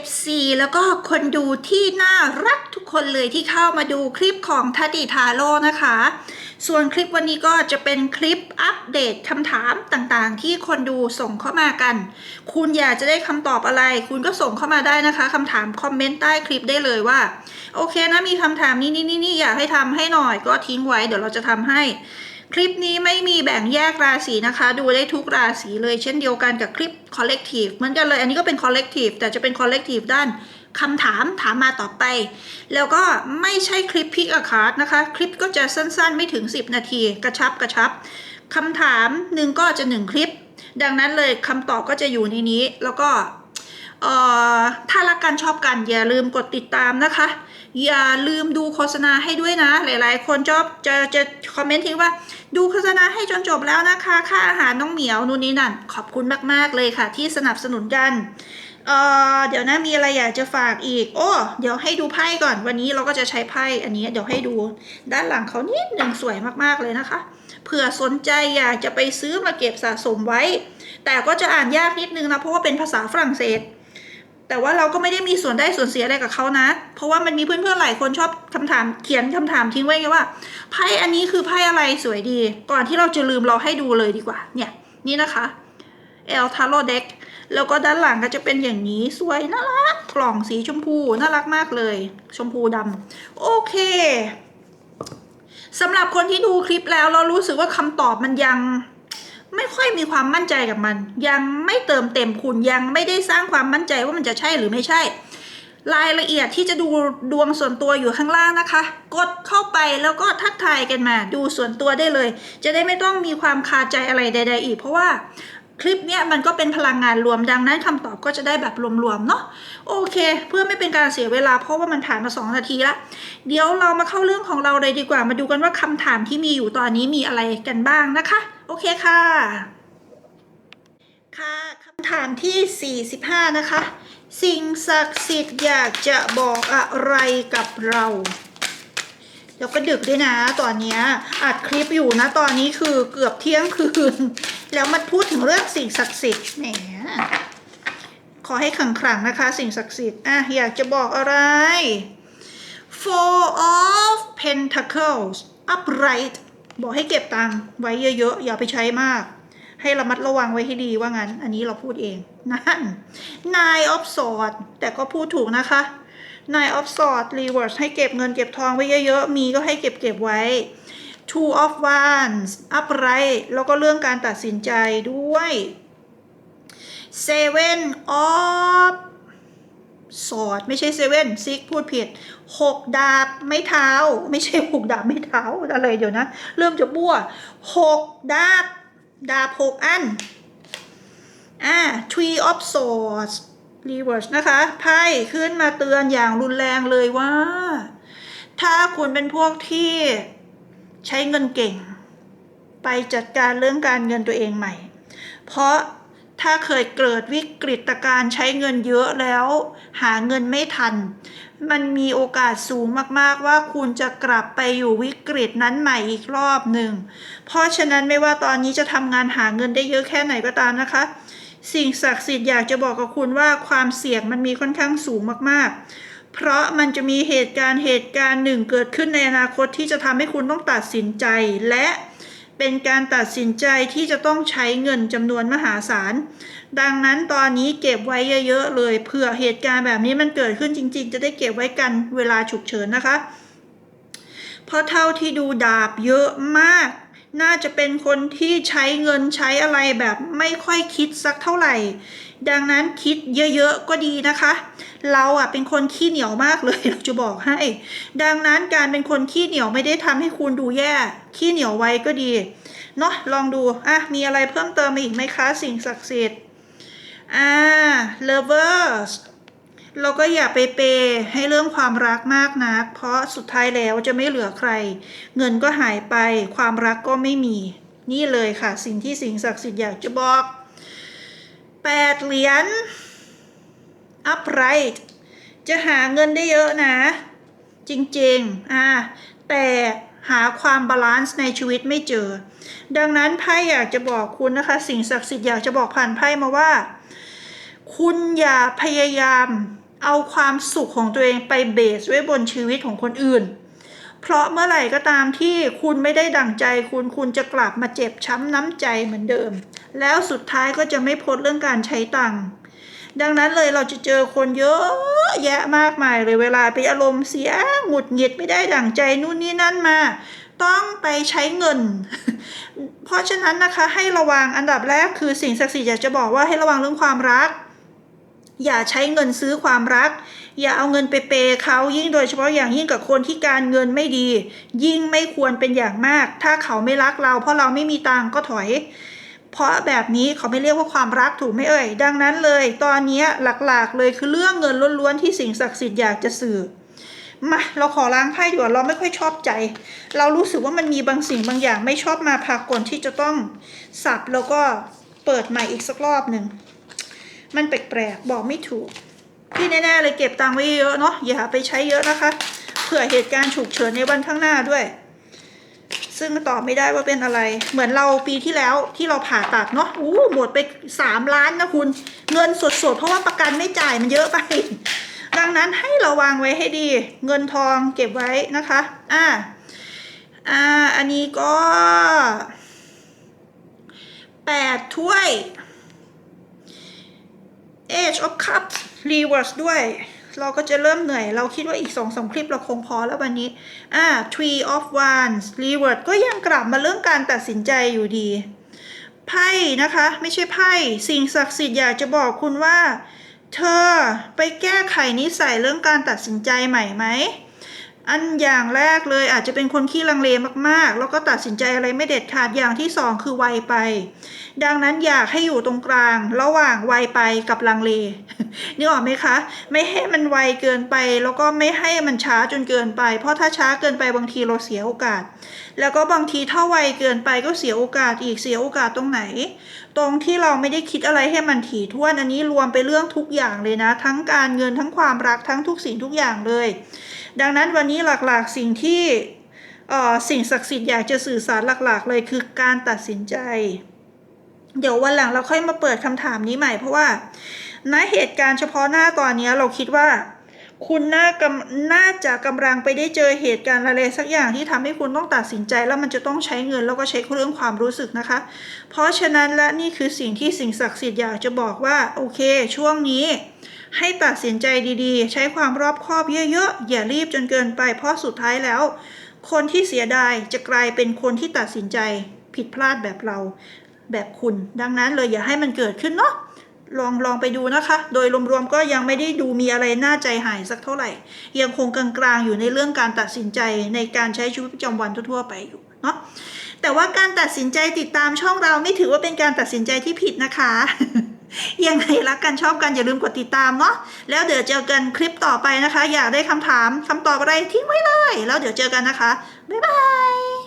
FC แล้วก็คนดูที่น่ารักทุกคนเลยที่เข้ามาดูคลิปของทัดิทาโร่นะคะ ส่วนคลิปวันนี้ก็จะเป็นคลิปอัปเดตคำถามต่างๆ ที่คนดูส่งเข้ามากัน คุณอยากจะได้คำตอบอะไร คุณก็ส่งเข้ามาได้นะคะคำถามคอมเมนต์ใต้คลิปได้เลยว่า โอเคนะมีคำถามนี้นี่นี่นี่อยากให้ทำให้หน่อยก็ทิ้งไว้เดี๋ยวเราจะทำให้ คลิปนี้ไม่มีแบ่งแยกราศีนะคะ ดูได้ทุกราศีเลยเช่นเดียวกันกับคลิป collective เหมือนกันเลยอันนี้ก็เป็น collective แต่จะเป็น collective ด้านคำถามถามมาต่อไป แล้วก็ไม่ใช่คลิปพิกอาคาร์ดนะคะ คลิปก็จะสั้นๆ ไม่ถึง 10 นาที กระชับกระชับคำถามหนึ่งก็จะหนึ่งคลิป ดังนั้นเลยคำตอบก็จะอยู่ในนี้แล้วก็ถ้ารักกันชอบกันอย่าลืมกดติดตามนะคะ อย่าลืมดูโฆษณาให้ด้วยนะ หลาย ๆ คนชอบจะจะคอมเมนต์ทิ้งว่า ดูโฆษณาให้จนจบแล้วนะคะ ค่าอาหารน้องเหมียวนู่นนี่นั่น ขอบคุณมาก ๆ เลยค่ะ ที่สนับสนุนกันเอ่อเดี๋ยวนะมีอะไรอยากจะฝากอีก โอ้เดี๋ยวให้ดูไพ่ก่อน วันนี้เราก็จะใช้ไพ่อันนี้ เดี๋ยวให้ดูด้านหลังเขานิดหนึ่งสวยมากๆเลยนะคะเผื่อสนใจอยากจะไปซื้อมาเก็บสะสมไว้ แต่ก็จะอ่านยากนิดนึงนะเพราะว่าเป็นภาษาฝรั่งเศส แต่ว่าเราก็ไม่ได้มีส่วนได้ส่วนเสียอะไรกับเขานะ เพราะว่ามันมีเพื่อนๆหลายคนชอบคำถามเขียนคำถามทิ้งไว้ไงว่าไพ่อันนี้คือไพ่อะไรสวยดี ก่อนที่เราจะลืมเราให้ดูเลยดีกว่า เนี่ย นี่นะคะเอลทาโรเด็กแล้วก็ด้านหลังก็จะเป็นอย่างนี้สวยน่ารักกล่องสีชมพูน่ารักมากเลย ชมพูดำโอเคสำหรับคนที่ดูคลิปแล้วเรารู้สึกว่าคำตอบมันยัง ไม่ค่อยมีความมั่นใจกับมัน ยังไม่เติมเต็มคุณยังไม่ได้สร้างความมั่นใจว่ามันจะใช่หรือไม่ใช่ รายละเอียดที่จะดูดวงส่วนตัวอยู่ข้างล่างนะคะ กดเข้าไปแล้วก็ทักทายกันมา ดูส่วนตัวได้เลย จะได้ไม่ต้องมีความคาใจอะไรใด ๆ อีก เพราะว่า คลิปเนี้ยมันก็เป็นพลังงานรวมดังนั้นคำตอบก็จะได้แบบรวมๆเนาะโอเค เพื่อไม่เป็นการเสียเวลาเพราะว่ามันผ่านมา 2 นาทีละ เดี๋ยวเรามาเข้าเรื่องของเราเลยดีกว่า มาดูกันว่าคำถามที่มีอยู่ตอนนี้มีอะไรกันบ้างนะคะ โอเคค่ะ ค่ะคำถามที่ 45 นะคะ สิ่งศักดิ์สิทธิ์อยากจะบอกอะไรกับเราเดี๋ยวก็ดึกด้วยนะ ตอนนี้อัดคลิปอยู่นะ ตอนนี้คือเกือบเที่ยงคืน แล้วมันพูดถึงเรื่องสิ่งศักดิ์สิทธิ์แหมขอให้ขังขลังนะคะ สิ่งศักดิ์สิทธิ์อะอยากจะบอกอะไร Four of Pentacles upright บอกให้เก็บตังค์ไว้เยอะๆ อย่าไปใช้มาก ให้ระมัดระวังไว้ให้ดีว่างั้น อันนี้เราพูดเองนั่น Nine of Swords แต่ก็พูดถูกนะคะ Nine of Swords reverse ให้เก็บเงินเก็บทองไว้เยอะๆ มีก็ให้เก็บเก็บไว้ Two of Wands upright แล้วก็เรื่องการตัดสินใจด้วย Seven of สอดไม่ใช่เซเว่นซิกพูดผิดหกดาบไม่เท้า ไม่ใช่หกดาบไม่เท้าอะไรเดี๋ยวนะ เริ่มจะบ้วหกดาบ ดาบหกอัน อ่า tree of swords reverse นะคะไพ่ขึ้นมาเตือนอย่างรุนแรงเลยว่า ถ้าคุณเป็นพวกที่ ใช้เงินเก่ง ไปจัดการเรื่องการเงินตัวเองใหม่ เพราะถ้าเคยเกิดวิกฤตการใช้เงินเยอะแล้ว หาเงินไม่ทัน มันมีโอกาสสูงมากๆว่าคุณจะกลับไปอยู่วิกฤตนั้นใหม่อีกรอบหนึ่ง เพราะฉะนั้นไม่ว่าตอนนี้จะทำงานหาเงินได้เยอะแค่ไหนก็ตามนะคะ สิ่งศักดิ์สิทธิ์อยากจะบอกกับคุณว่าความเสี่ยงมันมีค่อนข้างสูงมากๆ เพราะมันจะมีเหตุการณ์เหตุการณ์หนึ่งเกิดขึ้นในอนาคตที่จะทำให้คุณต้องตัดสินใจ และเป็นการตัดสินใจที่จะต้องใช้เงินจำนวนมหาศาล ดังนั้นตอนนี้เก็บไว้เยอะๆเลยเผื่อเหตุการณ์แบบนี้มันเกิดขึ้นจริง ๆ จะได้เก็บไว้กันเวลาฉุกเฉินนะคะ เพราะเท่าที่ดูดาบเยอะมาก น่าจะเป็นคนที่ใช้เงินใช้อะไรแบบไม่ค่อยคิดสักเท่าไหร่ ดังนั้นคิดเยอะๆก็ดีนะคะ เราอะเป็นคนขี้เหนียวมากเลยเราจะบอกให้ ดังนั้นการเป็นคนขี้เหนียวไม่ได้ทำให้คุณดูแย่ ขี้เหนียวไว้ก็ดี เนาะลองดู อะ มีอะไรเพิ่มเติมอีกไหมคะ สิ่งศักดิ์สิทธิ์ อ่า lovers เราก็อย่าไปเปย์ให้เรื่องความรักมากนัก เพราะสุดท้ายแล้วจะไม่เหลือใคร เงินก็หายไป ความรักก็ไม่มี นี่เลยค่ะ สิ่งที่สิ่งศักดิ์สิทธิ์อยากจะบอกแปดเหรียญ upright จะหาเงินได้เยอะนะ จริงๆอ่าแต่หาความบาลานซ์ในชีวิตไม่เจอ ดังนั้นไพ่อยากจะบอกคุณนะคะ สิ่งศักดิ์สิทธิ์อยากจะบอกผ่านไพ่มาว่า คุณอย่าพยายาม เอาความสุขของตัวเองไปเบสไว้บนชีวิตของคนอื่น เพราะเมื่อไหร่ก็ตามที่คุณไม่ได้ดั่งใจคุณคุณจะกลับมาเจ็บช้ำน้ำใจเหมือนเดิม แล้วสุดท้ายก็จะไม่พ้นเรื่องการใช้ตังค์ดังนั้นเลยเราจะเจอคนเยอะแยะมากมายเลยเวลาไปอารมณ์เสียหงุดหงิดไม่ได้ดั่งใจนู่นนี่นั่นมา ต้องไปใช้เงิน เพราะฉะนั้นนะคะให้ระวังอันดับแรกคือสิ่งศักดิ์สิทธิ์อยากจะบอกว่าให้ระวังเรื่องความรัก อย่าใช้เงินซื้อความรัก อย่าเอาเงินไปเปย์เขายิ่งโดยเฉพาะอย่างยิ่งกับคนที่การเงินไม่ดี ยิ่งไม่ควรเป็นอย่างมาก ถ้าเขาไม่รักเรา เพราะเราไม่มีตังก็ถอย เพราะแบบนี้เขาไม่เรียกว่าความรักถูกไหมเอ่ย ดังนั้นเลย ตอนนี้หลักๆเลยคือเรื่องเงินล้วนๆที่สิ่งศักดิ์สิทธิ์อยากจะสื่อมาเราขอล้างไพ่ดีกว่าเราไม่ค่อยชอบใจ เรารู้สึกว่ามันมีบางสิ่งบางอย่างไม่ชอบมาพากลที่จะต้องสับแล้วก็เปิดใหม่อีกสักรอบหนึ่ง มันแปลกๆบอกไม่ถูก ที่แน่ๆเลยเก็บตังค์ไว้เยอะเนาะอย่าไปใช้เยอะนะคะเผื่อเหตุการณ์ฉุกเฉินในวันข้างหน้าด้วย ซึ่งตอบไม่ได้ว่าเป็นอะไร เหมือนเราปีที่แล้วที่เราผ่าตัดเนาะอู้หมดไปสามล้านนะคุณ เงินสดๆ เพราะว่าประกันไม่จ่ายมันเยอะไป ดังนั้นให้ระวังไว้ให้ดี เงินทองเก็บไว้นะคะ อ่า อ่า อันนี้ก็แปดถ้วย Age of Cups Reverse ด้วย เราก็จะเริ่มเหนื่อย เราคิดว่าอีกสองสคลิปเราคงพอแล้ววันนี้อ่า Tree of Wands Reverse ก็ยังกลับมาเรื่องการตัดสินใจอยู่ดี ไพ่นะคะ ไม่ใช่ไพ่ สิ่งศักดิ์สิทธิ์อยากจะบอกคุณว่า เธอไปแก้ไขนิสัยเรื่องการตัดสินใจใหม่ไหม อันอย่างแรกเลยอาจจะเป็นคนขี้ลังเลมากๆ แล้วก็ตัดสินใจอะไรไม่เด็ดขาดอย่างที่สองคือไวไป ดังนั้นอยากให้อยู่ตรงกลาง ระหว่างไวไปกับลังเลนึกออกไหมคะ ไม่ให้มันไวเกินไป แล้วก็ไม่ให้มันช้าจนเกินไป เพราะถ้าช้าเกินไปบางทีเราเสียโอกาส แล้วก็บางทีถ้าไวเกินไปก็เสียโอกาสอีกเสียโอกาสตรงไหน ตรงที่เราไม่ได้คิดอะไรให้มันถี่ถ้วนอันนี้รวมไปเรื่องทุกอย่างเลยนะ ทั้งการเงินทั้งความรักทั้งทุกสิ่งทุกอย่างเลย ดังนั้นวันนี้หลักๆสิ่งที่สิ่งศักดิ์สิทธิ์อยากจะสื่อสารหลักๆ เลยคือการตัดสินใจ เดี๋ยววันหลังเราค่อยมาเปิดคำถามนี้ใหม่เพราะว่าณเหตุการณ์เฉพาะหน้าตอนนี้เราคิดว่า คุณน่ากำน่าจะกำลังไปได้เจอเหตุการณ์อะไรสักอย่างที่ทำให้คุณต้องตัดสินใจแล้วมันจะต้องใช้เงินแล้วก็ใช้เรื่องความรู้สึกนะคะ เพราะฉะนั้นและนี่คือสิ่งที่สิ่งศักดิ์สิทธิ์อยากจะบอกว่าโอเค ช่วงนี้ ให้ตัดสินใจดีๆ ใช้ความรอบคอบเยอะๆ อย่ารีบจนเกินไป เพราะสุดท้ายแล้ว คนที่เสียดายจะกลายเป็นคนที่ตัดสินใจผิดพลาดแบบเราแบบคุณ ดังนั้นเลยอย่าให้มันเกิดขึ้นเนาะ ลองลองไปดูนะคะ โดยรวมๆก็ยังไม่ได้ดูมีอะไรน่าใจหายสักเท่าไหร่ ยังคงกลางๆอยู่ในเรื่องการตัดสินใจในการใช้ชีวิตประจำวันทั่วๆไปอยู่เนาะแต่ว่าการตัดสินใจติดตามช่องเราไม่ถือว่าเป็นการตัดสินใจที่ผิดนะคะ ยังไงรักกันชอบกันอย่าลืมกดติดตามเนาะแล้วเดี๋ยวเจอกันคลิปต่อไปนะคะ อยากได้คำถามคำตอบอะไรทิ้งไว้เลย แล้วเดี๋ยวเจอกันนะคะบ๊ายบาย